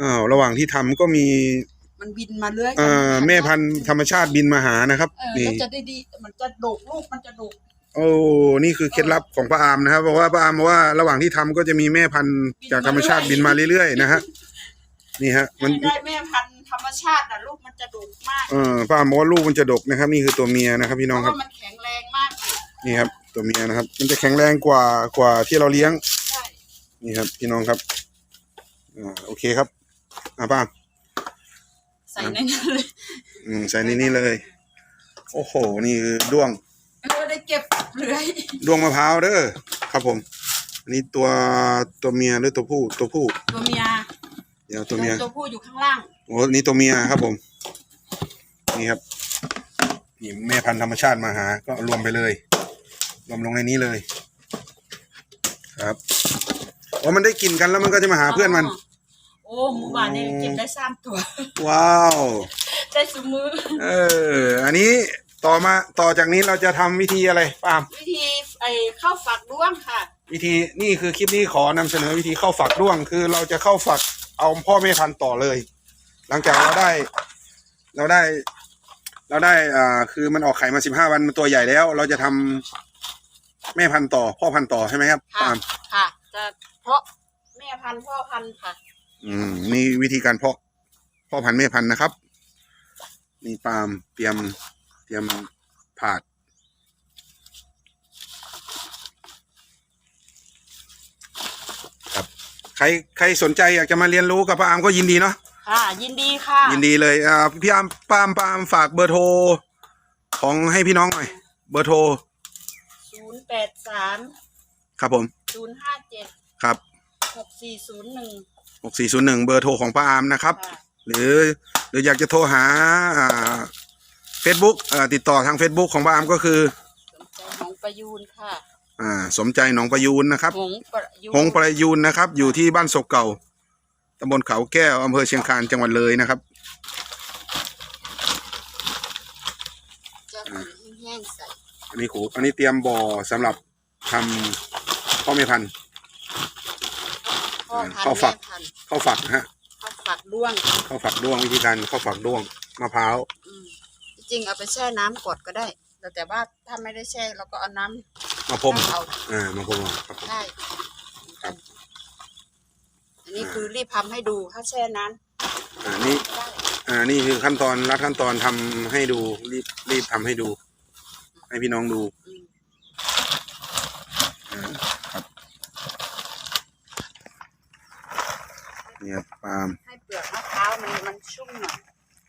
อ้าวระหว่างที่ทำก็มีมันบินมาเรื่อยเอ่อแม่พันธุ์ธรรมชาติบินมาหานะครับเออนี่ มันจะได้ดีมันจะดกลูกมันจะดกโอ้ นี่คือเคล็ดลับของป้าอามนะครับ เพราะว่าป้าอามบอกว่าระหว่างที่ทำก็จะมีแม่พันธุ์จากธรรมชาติบินมาเรื่อยๆนะฮะ นี่ฮะ มัน ได้แม่พันธุ์ธรรมชาตินะลูกมันจะดกมากเออป้าอามบอกว่าลูกมันจะดกนะครับ นี่คือตัวเมียนะครับ พี่เพน้องราะครับ ว่ามันแข็งแรงมากเลยนี่ครับ ตัวเมียนะครับ มันจะแข็งแรงกว่ากว่าที่เราเลี้ยง ใช่ นี่ครับ พี่น้องครับ อ่า โอเคครับ อ่าป้าอามใส่ในนั้นเลยอืมใส่ในนี้เลย โอ้โห นี่คือด้วงเออได้เก็บเลื้อยด้วงมะพร้าวเด้อครับผม อันนี้ตัวตัวเมียหรือตัวผู้ตัวผู้ ตัวเมียเดี๋ยวตัวเมียตัวผู้อยู่ข้างล่างโอ้นี่ตัวเมียครับผม นี่ครับนี่แม่พันธุ์ธรรมชาติมาหา ก็รวมไปเลย รวมลงในนี้เลย ครับโอ้มันได้กลิ่นกันแล้วมันก็จะมาหาเพื่อนมัน โอ้หมู่บ้านนี่เก็บได้สามตัว ว้าว ได้สมือ เออ อันนี้ต่อมาต่อจากนี้เราจะทำวิธีอะไรปาล์มวิธีไอ้ข้าวฝักด้วงค่ะ วิธีนี่คือคลิปนี้ขอนำเสนอวิธีเข้าฝักด้วง คือเราจะเข้าฝักเอาพ่อแม่พันธุ์ต่อเลย หลังจากเราได้ เราได้ เราได้อ่าคือมันออกไข่มาสิบห้าวันมันตัวใหญ่แล้ว เราจะทำแม่พันธุ์ต่อ พ่อพันธุ์ต่อใช่ไหมครับค่ะ ปาล์มค่ะ จะเพราะแม่พันธุ์พ่อพันธุ์ค่ะ อืมนี่วิธีการเพาะพ่อพันธุ์แม่พันธุ์นะครับ นี่ปาล์มเตรียมเตรียมผาด ครับ ใครใครสนใจอยากจะมาเรียนรู้กับป้าอามก็ยินดีเนาะค่ะยินดีค่ะ ยินดีเลยอ่าพี่อามป้าอามป้าอามฝากเบอร์โทรของให้พี่น้องหน่อย เบอร์โทรศูนย์แปดสามครับผมศูนย์ห้าเจ็ดครับหกสี่ศูนย์หนึ่ง หกสี่ศูนย์หนึ่งเบอร์โทรของป้าอามนะครับค่ะหรือหรืออยากจะโทรหาอ่าเฟซบุ๊กติดต่อทาง Facebook ของป้าอามก็คือสนใจหงประยูนค่ะอ่าสมใจหนองประยูนนะครับหงประยูนหงประยูนนะครับ อยู่ที่บ้านศกเก่าตำบลเขาแก้วอำเภอเชียงคานจังหวัดเลยนะครับจะเป็นแห้งๆใส่อันนี้ขูอันนี้เตรียมบ่อสำหรับทำพ่อแม่พันธุ์ พ่อพันเข้าธุ์ฝัแม่กพันธุ์เข้าฝักนะฮะข้าวฝักด้วงเข้าฝักด้วงวิธีการเข้าฝักด้วงมะพร้าวอืมจริงๆเอาไปแช่น้ำกดก็ได้ แต่แต่ว่าถ้าไม่ได้แช่เราก็เอาน้ำมาพรมเอาอ่ามาพรมเอาครับผม ได้ครับอันนี้คือรีบทำให้ดูถ้าแช่น้อ่านี่ำได้ อ่านี่คือขั้นตอนรัดขั้นตอนทำให้ดูรีบรีบทำให้ดู ให้พี่น้องดูอืม อ่าครับ นี่ครับปาล์มให้เปลือกมะพร้าวมันมันชุ่มหน่อย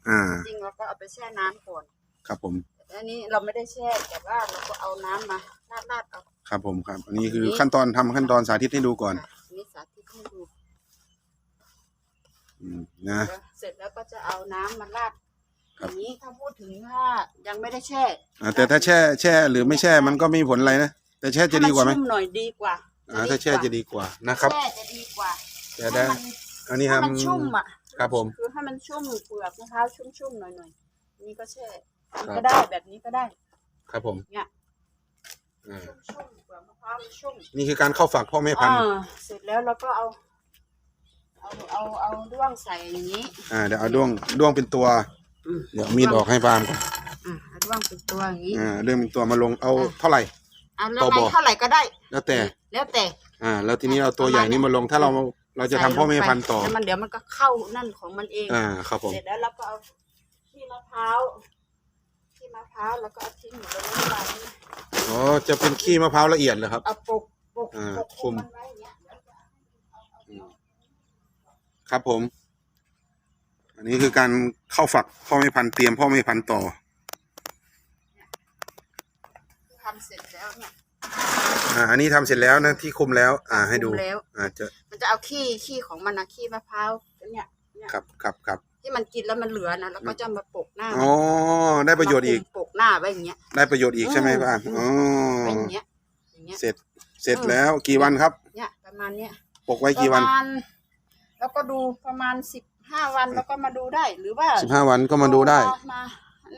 อ่า จริงเราก็เอาไปแช่น้ำก่อนครับผม อันนี้เราไม่ได้แช่แต่ว่าเราก็เอาน้ำมาราดๆเอา ครับผมครับ อันนี้คือขั้นตอนทำขั้นตอนสาธิตให้ดูก่อน อันนี้สาธิตให้ดูอืมนะ แล้วเสร็จแล้วก็จะเอาน้ำมาราดครัอบย่างนี้ถ้าพูดถึงถ้ายังไม่ได้แช่อ่าแต่ถ้าแช่แช่หรือไม่แช่มันก็ไม่มีผลอะไรนะ แต่แช่จะดีกว่าไหมให้นชุ่มหน่อยดีกว่าอ่า ถ้าแช่จะดีกว่านะครับ แช่จะดีกว่าแต่ได้ ให้มัน อันนี้ให้ทำมันชุ่มอะครับผม คือให้มันชุ่มเปลือกมะพร้าวชุ่มๆหน่อยๆอันนี่ก็แช่ครับก็ได้แบบนี้ก็ได้ ครับผมเนี่ย อ่าชุ่มๆเปลือกมะพร้าวมันชุ่ม นี่คือการเข้าฝักพ่อแม่พันธุ์ อ่าเสร็จแล้วเราก็เอา เอาเอาเอาด้วงใส่อย่างนี้ อ่าเดี๋ยวเอาด้วงด้วงเป็นตัว อืม เดี๋ยวเอามีดออกให้ปาล์มก่อนอ่าเอาด้วงเป็นตัวอย่างนี้ อ่าเรื่องเป็นตัวมาลงเอาเท่าไหร่ เอาแล้วต่อไงบ่อเท่าไหร่ก็ได้ แล้วแต่ แล้วแต่ อ่า แล้วทีนี้เอาตัวใหญ่นี่มาลงถ้าเรา เราจะทำพ่อแม่พันธุ์ต่อ แล้วมันเดี๋ยวมันก็เข้านั่นของมันเอง อ่า ครับผม เสร็จแล้วเราก็เอาขี้มะพร้าวขี้มะพร้าวแล้วก็เอาทิ้งหมดเลยไม่เป็นไรนะอ๋อ จะเป็นขี้มะพร้าวละเอียดเหรอครับ เอาปกปกอ่าปกคุม มันไว้อย่างเงี้ยแล้วก็เอาเอาเอาครับผม อันนี้คือการเข้าฝักพ่อแม่พันธุ์เตรียมพ่อแม่พันธุ์ต่อ ทำเสร็จแล้วเนี่ย อ่าอันนี้ทำเสร็จแล้วนะที่คุมแล้ว อ่าให้ดูคุมแล้ว อ่าจะมันจะเอาขี้ขี้ของมันนะขี้มะพร้าวเนี่ยเนี่ยครับครับครับที่มันกินแล้วมันเหลือนะแล้วก็จะมาปกหน้าอ๋อได้ประโยชน์อีก มาคุมปกหน้าไว้อย่างเงี้ย ได้ประโยชน์อีกใช่ไหมอืม ป้าอ๋อไว้อย่างเงี้ยอย่างเงี้ย เสร็จเสร็จแล้วกี่วันครับ เนี่ย ประมาณเนี้ยปกไว้กี่วันประมาณแล้วก็ดูประมาณสิบห้าวันแล้วก็มาดูได้หรือว่าสิบห้าวันก็มาดูได้ มามา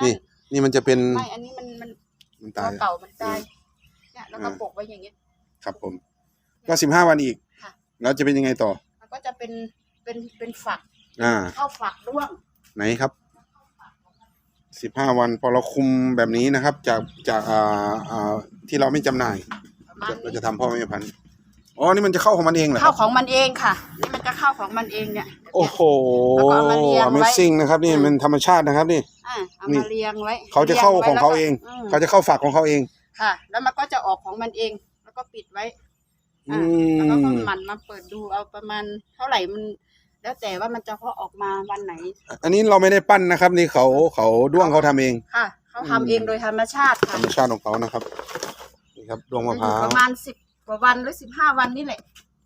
นี่นี่มันจะเป็นไม่อันนี้มันมันมันตัตาวย เก่ามันตาย เนี่ยแล้วก็อ่าปกไว้อย่างเงี้ย ครับผม ก็สิบห้าวันอีกค่ะ แล้วจะเป็นยังไงต่อ มันก็จะเป็นเป็นเป็นฝักอ่า เข้าฝักร่วงไหนครับสิบห้าวันพอเราคุมแบบนี้นะครับ จากจากอ่าอ่าที่เราไม่จำหน่าย ประมาณเรานี้จะทำพ่อแม่พันธุ์อ๋อนี่มันจะเข้าของมันเองเหรอคเข้ารับของมันเองค่ะนี่มันจะเข้าของมันเองเนี่ย โอ้โห แล้วก็เอามาเรียงไว้ Amazing นะครับ นี่อืมมันธรรมชาตินะครับนี่ อ่าเอานี่มาเรียงไว้เขาจะเข้ารียไว้ของเขาแล้วก็เองมเขาจะเข้าฝักของเขาเอง ค่ะ แล้วมันก็จะออกของมันเอง แล้วก็ปิดไว้อือ่าแล้วก็มหมันมาเปิดดูเอาประมาณเท่าไหร่มัน แล้วแต่ว่ามันจะเพาะออกมาวันไหน อันนี้เราไม่ได้ปั้นนะครับ นี่เขาเขาด้วงเขาทำเอง ค่ะ เขาทำอืมเองโดยธรรมชาติธรค่ะรมชาติของเขานะครับ นี่ครับดวงมะพร้าอยู่วประมาณสิบกว่าวันหรือสิบห้าวันนี่แหละ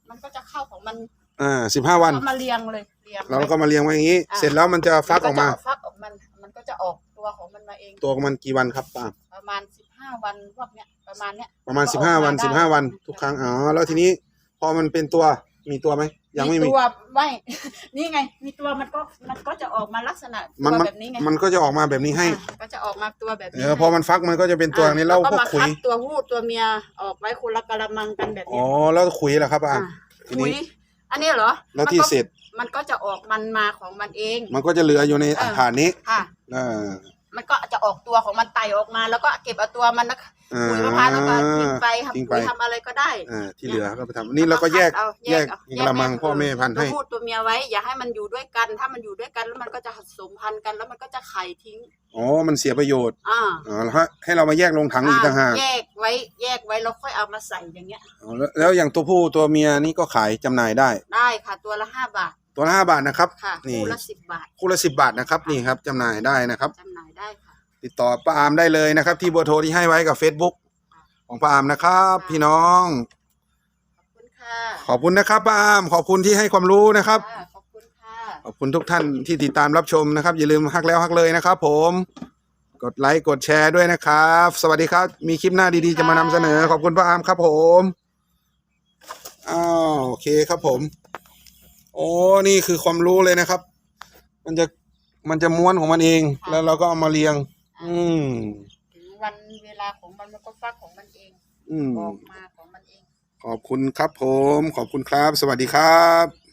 มันก็จะเข้าของมันอ่าสิบห้าวัน ก็มาเรียงเลยเรียงแล้วเราก็มาเลี้ยงไว้อย่างนี้อ่าเสร็จแล้วมันจะฟักออกมา นจะฟักออกมัน มันก็จะออกตัวของมันมาเอง ตัวของมันกี่วันครับป้าประมาณสิบ ห้าวันพวกเนี้ยประมาณเนี้ยประมาณก็สิอบอกห้ามาวันได้สิบห้าวันทุกครั้งอ๋อแล้วทีนี้พอมันเป็นตัวมีตัวไหมยังไม่มีตัวไม่นี่ไง มีตัวมันก็มันก็จะออกมาลักษณะมันตัวมันแบบนี้ไงมันก็จะออกมาแบบนี้ให้อ่าก็จะออกมาตัวแบบเอนี้อพอมันฟักมันก็จะเป็นตัวอย่างนี้แล้วก็พวกมาขุยคัดตัวผู้ตัวเมียออกไว้คนละกะละมังกันแบบอ๋นี้อแล้วขุยล่ะครับป้าอ่าทีนี้ขุยอันนี้เหรอแล้วที่มันก็เสร็จมันก็จะออกมันมาของมันเอง มันก็จะเหลืออยู่ในอ่าฐานนี้ค่ะเออ มันก็จะออกตัวของมันไต่ออกมา แล้วก็เก็บเอาตัวมันนะอ่าปุ๋ยมะพร้าวแล้วก็ทิ้งไปทิ้งทำไปปุ๋ยทำอะไรก็ได้อ่าที่เหลือก็ไปทำนี่เราก็แยกเอาแยกเอากระมังพ่อแม่พันธุ์ตัวให้ผู้ตัวเมียไว้ อย่าให้มันอยู่ด้วยกัน ถ้ามันอยู่ด้วยกันแล้วมันก็จะผสมพันธุ์กัน แล้วมันก็จะไข่ทิ้งอ๋อ มันเสียประโยชน์อ่าอ๋อแล้วให้ให้เรามาแยกลงถังอีกต่างหากแยกไว้แยกไว้แล้วค่อยเอามาใส่อย่างเงี้ยอ๋อแล้วแล้วอย่างตัวผู้ตัวเมียนี่ก็ขายจำหน่ายได้ ได้ค่ะตัวละห้าบาท ตัวละห้าบาทนะครับ ค่ะนี่ คู่ละสิบบาทคู่ละสิบบาทนะครับนี่ครับจำหน่ายได้นะครับ จำหน่ายได้ค่ะ ติดต่อป้าอามได้เลยนะครับ ที่เบอร์โทรที่ให้ไว้กับ Facebook ของป้าอามนะครับ พี่น้อง ขอบคุณค่ะขอบคุณนะครับป้าอามขอบคุณที่ให้ความรู้นะครับ ค่ะขอบคุณค่ะ ขอบคุณทุกท่านที่ติดตามรับชมนะครับ อย่าลืมฮักแล้วฮักเลยนะครับ ผม กดไลค์กดแชร์ด้วยนะครับ สวัสดีครับ มีคลิปหน้าดีๆจะมานำเสนอ ขอบคุณป้าอามครับผมอ้าวโอเคครับผม โอ้นี่คือความรู้เลยนะครับ มันจะมันจะม้วนของมันเองแล้วเราก็เอามาเรียง อืม ถึงวันเวลาของมันมันก็ฟักของมันเองอืม ออกมาของมันเอง ขอบคุณครับผม ขอบคุณครับ สวัสดีครับ